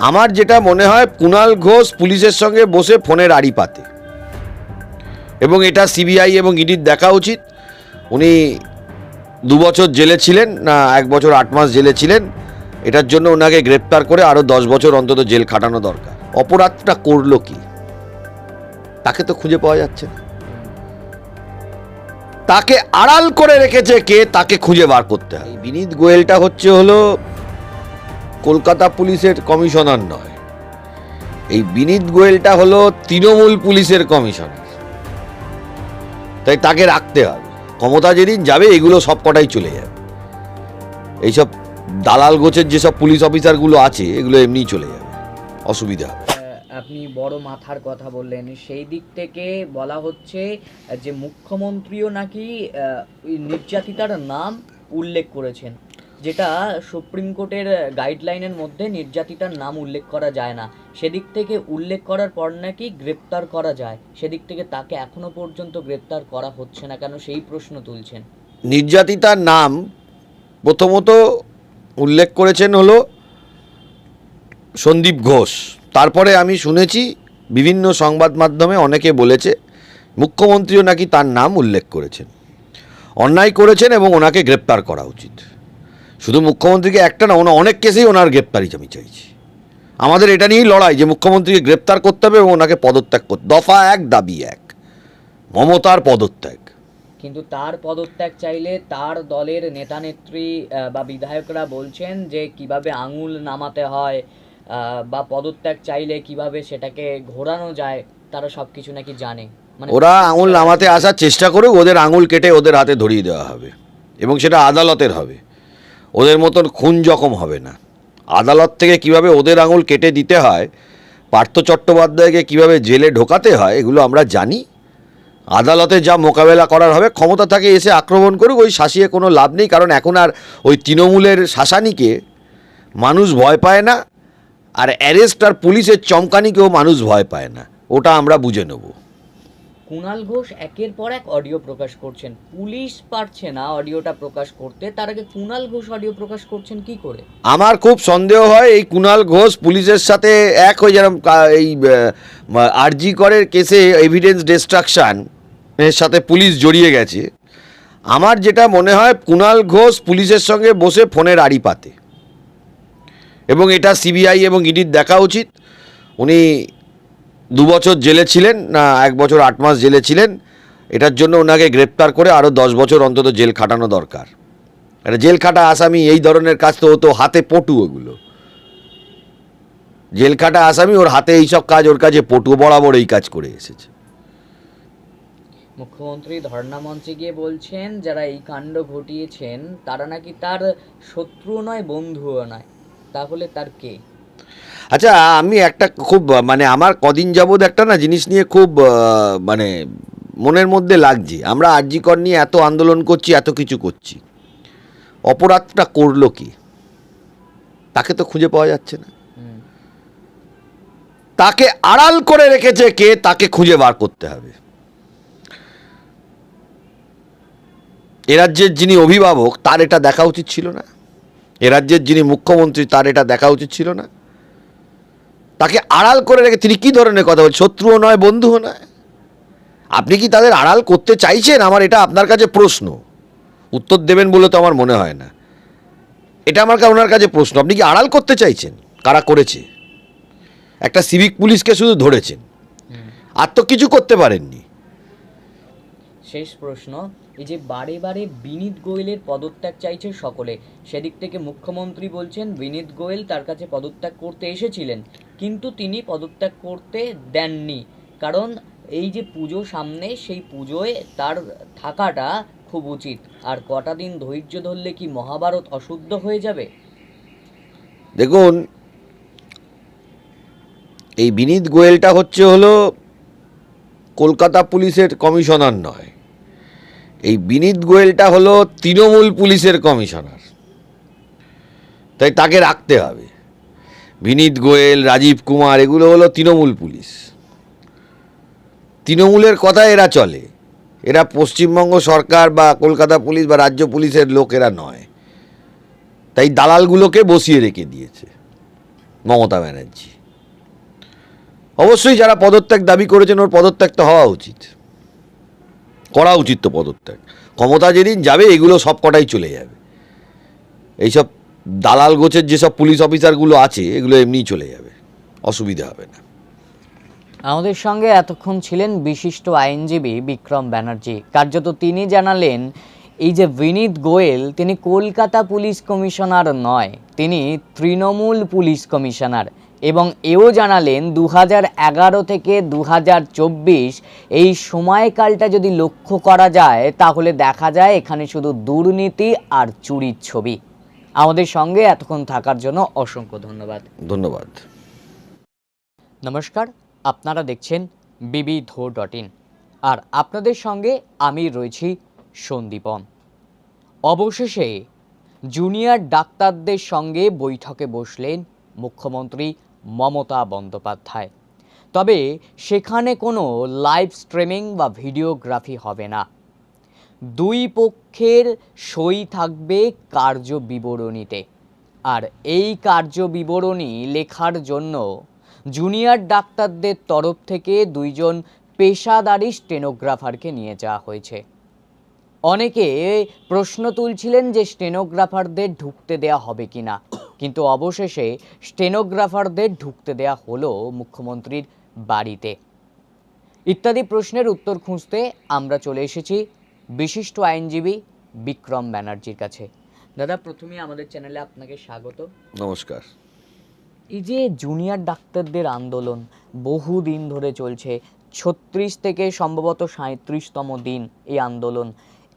আমার যেটা মনে হয় কুণাল ঘোষ পুলিশের সঙ্গে বসে ফোনের আড়ি পাতে। এবং এটা সিবিআই এবং ইডির দেখা উচিত। উনি দু বছর জেলে ছিলেন না, এক বছর আট মাস জেলে ছিলেন। এটার জন্য ওনাকে গ্রেপ্তার করে আরও দশ বছর অন্তত জেল খাটানো দরকার। অপরাধটা করল কি? তাকে তো খুঁজে পাওয়া যাচ্ছে না। তাকে আড়াল করে রেখেছে কে? তাকে খুঁজে বার করতে হয় বিনীত গোয়েলটা হচ্ছে হলো কলকাতা পুলিশের কমিশনার নয়। এই বিনীত গোয়েলটা হলো তৃণমূল পুলিশের কমিশনার। তাই তাকে রাখতে হবে। ক্ষমতা যেদিন যাবে, এগুলো সব কটাই চলে যাবে। এইসব দালাল গোছের যেসব পুলিশ অফিসারগুলো আছে, এগুলো এমনিই চলে যাবে। অসুবিধা আপনি বড় মাথার কথা বললেন। সেই দিক থেকে বলা হচ্ছে যে মুখ্যমন্ত্রীও নাকি নির্যাতিতার নাম উল্লেখ করেছেন। যেটা সুপ্রিম কোর্টের গাইডলাইনের মধ্যে নির্যাতিতার নাম উল্লেখ করা যায় না। সেদিক থেকে উল্লেখ করার পর নাকি গ্রেপ্তার করা যায়। সেদিক থেকে তাকে এখনও পর্যন্ত গ্রেপ্তার করা হচ্ছে না কেন সেই প্রশ্ন তুলছেন। নির্যাতিতার নাম প্রথমত উল্লেখ করেছেন হলো সন্দীপ ঘোষ। তারপরে আমি শুনেছি বিভিন্ন সংবাদ মাধ্যমে অনেকে বলেছে, মুখ্যমন্ত্রীও নাকি তার নাম উল্লেখ করেছেন। অন্যায় করেছেন এবং ওনাকে গ্রেপ্তার করা উচিত। শুধু মুখ্যমন্ত্রীকে একটা না ওনা অনেক কেসেই ওনার গ্রেপ্তারি আমি চাইছি। আমাদের এটা নিয়েই লড়াই যে মুখ্যমন্ত্রীকে গ্রেপ্তার করতে হবে এবং ওনাকে পদত্যাগ করতে দফা এক দাবি এক। মমতার পদত্যাগ। কিন্তু তার পদত্যাগ চাইলে তার দলের নেতা নেত্রী বা বিধায়করা বলছেন যে কীভাবে আঙুল নামাতে হয় বা পদত্যাগ চাইলে কীভাবে সেটাকে ঘোরানো যায় তারা সব কিছু নাকি জানে। মানে ওরা আঙুল নামাতে আসার চেষ্টা করে ওদের আঙুল কেটে ওদের হাতে ধরিয়ে দেওয়া হবে এবং সেটা আদালতের হবে। ওদের মতন খুন জখম হবে না। আদালত থেকে কীভাবে ওদের আঙুল কেটে দিতে হয়, পার্থ চট্টোপাধ্যায়কে কীভাবে জেলে ঢোকাতে হয়, এগুলো আমরা জানি। আদালতে যা মোকাবেলা করার হবে, ক্ষমতা থাকে এসে আক্রমণ করুক, ওই শাসিয়ে কোনো লাভ নেই, কারণ এখন আর ওই তৃণমূলের শাসানিকে মানুষ ভয় পায় না, আর অ্যারেস্ট আর পুলিশের চমকানিকেও মানুষ ভয় পায় না। ওটা আমরা বুঝে নেব। কুণাল ঘোষ একের পর এক অডিও প্রকাশ করছেন। পুলিশ পারছে না অডিওটা প্রকাশ করতে। তার আগে কুণাল ঘোষ অডিও প্রকাশ করছেন কি করে? আমার খুব সন্দেহ হয় এই কুণাল ঘোষ পুলিশের সাথে এক হয়ে যেরকম এই আরজি করের কেসে এভিডেন্স ডিস্ট্রাকশন এর সাথে পুলিশ জড়িয়ে গেছে। আমার যেটা মনে হয় কুণাল ঘোষ পুলিশের সঙ্গে বসে ফোনের আড়ি পাতে। এবং এটা সিবিআই এবং ইডির দেখা উচিত। উনি দু বছর জেলে ছিলেন না এক বছর আট মাস জেলে ছিলেন, এটার জন্য ওনাকে গ্রেপ্তার করে আরও দশ বছর অন্তত জেল খাটানো দরকার। একটা জেল খাটা আসামি, এই ধরনের কাজ তো হতো হাতে পটু ওগুলো। জেল খাটা আসামি, ওর হাতে এইসব কাজ, ওর কাছে পটু বরাবর এই কাজ করে এসেছে। মুখ্যমন্ত্রী ধর্ণা মঞ্চে গিয়ে বলছেন, যারা এই কাণ্ড ঘটিয়েছেন, তারা নাকি তার শত্রু নয়, বন্ধুও নয়। তাহলে তার কে? আচ্ছা আমি একটা খুব মানে আমার কদিন যাবৎ একটা না জিনিস নিয়ে খুব মানে মনের মধ্যে লাগছে। আমরা আরজিকর নিয়ে এত আন্দোলন করছি এত কিছু করছি। অপরাধটা করল কি? তাকে তো খুঁজে পাওয়া যাচ্ছে না। তাকে আড়াল করে রেখেছে কে? তাকে খুঁজে বার করতে হবে। এ রাজ্যের যিনি অভিভাবক তার এটা দেখা উচিত ছিল না। এ রাজ্যের যিনি মুখ্যমন্ত্রী তার এটা দেখা উচিত ছিল না। তাকে আড়াল করে রেখে তিনি কী ধরনের কথা বলছেন? শত্রুও নয় বন্ধুও নয়। আপনি কি তাদের আড়াল করতে চাইছেন? আমার এটা আপনার কাছে প্রশ্ন। উত্তর দেবেন বলে তো আমার মনে হয় না। এটা আমার কারণ ওনার কাছে প্রশ্ন। আপনি কি আড়াল করতে চাইছেন? কারা করেছে? একটা সিভিক পুলিশকে শুধু ধরেছেন। আর তো কিছু করতে পারেননি। শেষ প্রশ্ন, এই যে বারে বারে বিনীত গোয়েলের পদত্যাগ চাইছে সকলে। সেদিক থেকে মুখ্যমন্ত্রী বলছেন, বিনীত গোয়েল তার কাছে পদত্যাগ করতে এসেছিলেন, কিন্তু তিনি পদত্যাগ করতে দেননি। কারণ এই যে পুজো সামনে, সেই পুজোয় তার থাকাটা খুব উচিত। আর কটা দিন ধৈর্য ধরলে কি মহাভারত অশুদ্ধ হয়ে যাবে? দেখুন, এই বিনীত গোয়েলটা হচ্ছে হলো কলকাতা পুলিশের কমিশনার নয়। এই বিনীত গোয়েলটা হলো তৃণমূল পুলিশের কমিশনার। তাই তাকে রাখতে হবে। বিনীত গোয়েল, রাজীব কুমার, এগুলো হলো তৃণমূল পুলিশ। তৃণমূলের কথা এরা চলে। এরা পশ্চিমবঙ্গ সরকার বা কলকাতা পুলিশ বা রাজ্য পুলিশের লোক এরা নয়। তাই দালালগুলোকে বসিয়ে রেখে দিয়েছে মমতা ব্যানার্জি। অবশ্যই যারা পদত্যাগ দাবি করেছেন, ওর পদত্যাগ তো হওয়া উচিত। করা উচিত তো পদত্যাগ। ক্ষমতা যেদিন যাবে, এগুলো সব কটাই চলে যাবে। এইসব দালাল গোছের যেসব পুলিশ অফিসারগুলো আছে, এগুলো এমনিই চলে যাবে। অসুবিধা হবে না। আমাদের সঙ্গে এতক্ষণ ছিলেন বিশিষ্ট আইনজীবী বিক্রম ব্যানার্জি। কার্যত তিনি জানালেন, এই যে বিনীত গোয়েল, তিনি কলকাতা পুলিশ কমিশনার নয়, তিনি তৃণমূল পুলিশ কমিশনার। এবং এও জানালেন দু এগারো থেকে দু চব্বিশ এই সময়কালটা যদি লক্ষ্য করা যায় তাহলে দেখা যায় এখানে শুধু দুর্নীতি আর চুরির ছবি। আমাদের সঙ্গে এতক্ষণ থাকার জন্য অসংখ্য ধন্যবাদ। ধন্যবাদ। নমস্কার আপনারা দেখছেন বিবি ধো ডট ইন। আর আপনাদের সঙ্গে আমি রয়েছি সন্দীপন অবশেষে জুনিয়র ডাক্তারদের সঙ্গে বৈঠকে বসলেন মুখ্যমন্ত্রী মমতা বন্দ্যোপাধ্যায়। তবে সেখানে কোনো লাইভ স্ট্রিমিং বা ভিডিওগ্রাফি হবে না। দুই পক্ষের সই থাকবে কার্য বিবরণীতে। আর এই কার্য বিবরণী লেখার জন্য জুনিয়র ডাক্তারদের তরফ থেকে দুইজন পেশাদারি স্টেনোগ্রাফারকে নিয়ে যাওয়া হয়েছে। অনেকে প্রশ্ন তুলছিলেন যে স্টেনোগ্রাফারদের ঢুকতে দেয়া হবে কিনা। কিন্তু অবশেষে স্টেনোগ্রাফারদের ঢুকতে দেয়া হলো মুখ্যমন্ত্রীর বাড়িতে। ইত্যাদি প্রশ্নের উত্তর খুঁজতে আমরা চলে এসেছি বিশিষ্ট আইনজীবী বিক্রম ব্যানার্জির কাছে। দাদা প্রথমে আমাদের চ্যানেলে আপনাকে স্বাগত। নমস্কার। এই যে জুনিয়র ডাক্তারদের আন্দোলন বহু দিন ধরে চলছে ছত্রিশ থেকে সম্ভবত সাঁত্রিশতম দিন এই আন্দোলন।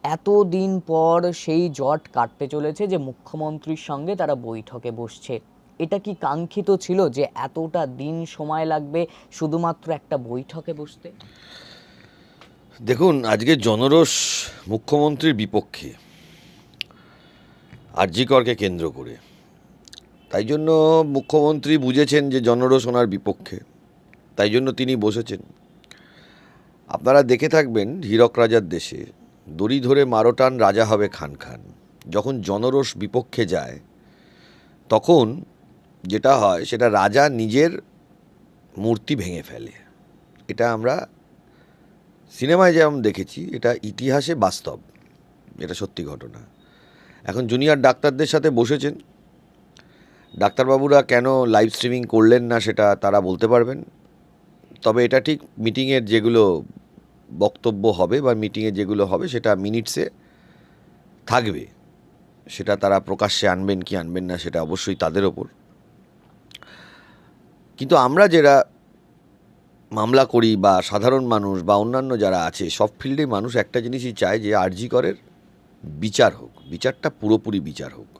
এত দিন পর সেই জট কাটতে চলেছে যে মুখ্যমন্ত্রীর সঙ্গে তারা বৈঠকে বসছে। এটা কি কাঙ্ক্ষিত ছিল যে এতটা দিন সময় লাগবে শুধুমাত্র একটা বৈঠকে বসতে? দেখুন, আজকে জনরস মুখ্যমন্ত্রীর বিপক্ষে, আরজিকরকে কেন্দ্র করে। তাই জন্য মুখ্যমন্ত্রী বুঝেছেন যে জনরস ওনার বিপক্ষে, তাই জন্য তিনি বসেছেন। আপনারা দেখে থাকবেন হীরক রাজার দেশে দড়ি ধরে মারোটান রাজা হবে খান খান। যখন জনরোষ বিপক্ষে যায়, তখন যেটা হয়, সেটা রাজা নিজের মূর্তি ভেঙে ফেলে। এটা আমরা সিনেমায় যেমন দেখেছি, এটা ইতিহাসে বাস্তব, এটা সত্যি ঘটনা। এখন জুনিয়র ডাক্তারদের সাথে বসেছেন। ডাক্তারবাবুরা কেন লাইভ স্ট্রিমিং করলেন না, সেটা তারা বলতে পারবেন। তবে এটা ঠিক মিটিংয়ের যেগুলো বক্তব্য হবে বা মিটিংয়ে যেগুলো হবে সেটা মিনিটসে থাকবে। সেটা তারা প্রকাশ্যে আনবেন কি আনবেন না সেটা অবশ্যই তাদের ওপর। কিন্তু আমরা যারা মামলা করি বা সাধারণ মানুষ বা অন্যান্য যারা আছে, সব ফিল্ডে মানুষ একটা জিনিসই চায় যে আরজি করের বিচার হোক। বিচারটা পুরোপুরি বিচার হোক।